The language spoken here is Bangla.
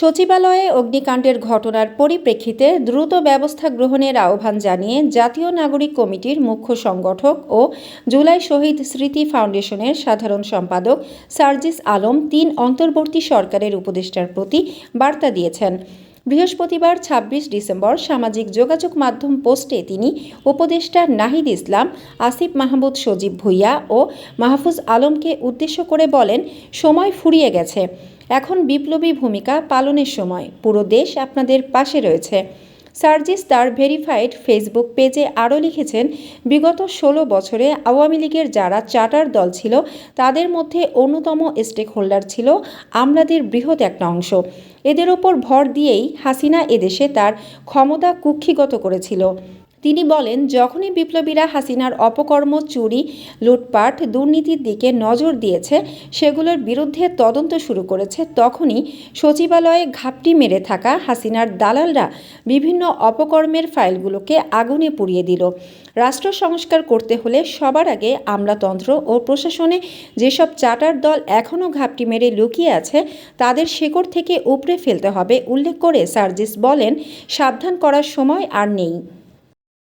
সচিবালয়ে অগ্নিকাণ্ডের ঘটনার পরিপ্রেক্ষিতে দ্রুত ব্যবস্থা গ্রহণের আহ্বান জানিয়ে জাতীয় নাগরিক কমিটির মুখ্য সংগঠক ও জুলাই শহীদ স্মৃতি ফাউন্ডেশনের সাধারণ সম্পাদক সার্জিস আলম তিন অন্তর্বর্তী সরকারের উপদেষ্টার প্রতি বার্তা দিয়েছেন। বৃহস্পতিবার ২৬ ডিসেম্বর সামাজিক যোগাযোগ মাধ্যম পোস্টে তিনি উপদেষ্টা নাহিদ ইসলাম, আসিফ মাহমুদ সজীব ভুইয়া ও মাহফুজ আলমকে উদ্দেশ্য করে বলেন, সময় ফুরিয়ে গেছে। এখন বিপ্লবী ভূমিকা পালনের সময়। পুরো দেশ আপনাদের পাশে রয়েছে। সার্জিস তার ভেরিফাইড ফেসবুক পেজে আরও লিখেছেন, বিগত ষোলো বছরে আওয়ামী লীগের যারা চার্টার দল ছিল, তাদের মধ্যে অন্যতম স্টেক হোল্ডার ছিল আমলাদের বৃহৎ একটা অংশ। এদের ওপর ভর দিয়েই হাসিনা এদেশে তার ক্ষমতা কুক্ষিগত করেছিল। তিনি বলেন, যখনই বিপ্লবীরা হাসিনার অপকর্ম, চুরি, লুটপাট, দুর্নীতির দিকে নজর দিয়েছে, সেগুলোর বিরুদ্ধে তদন্ত শুরু করেছে, তখনই সচিবালয়ে ঘাপটি মেরে থাকা হাসিনার দালালরা বিভিন্ন অপকর্মের ফাইলগুলোকে আগুনে পুড়িয়ে দিল। রাষ্ট্র সংস্কার করতে হলে সবার আগে আমলাতন্ত্র ও প্রশাসনে যেসব চার্টার দল এখনও ঘাপটি মেরে লুকিয়ে আছে, তাদের শেকড় থেকে উপড়ে ফেলতে হবে, উল্লেখ করে সার্জিস বলেন, সাবধান করার সময় আর নেই।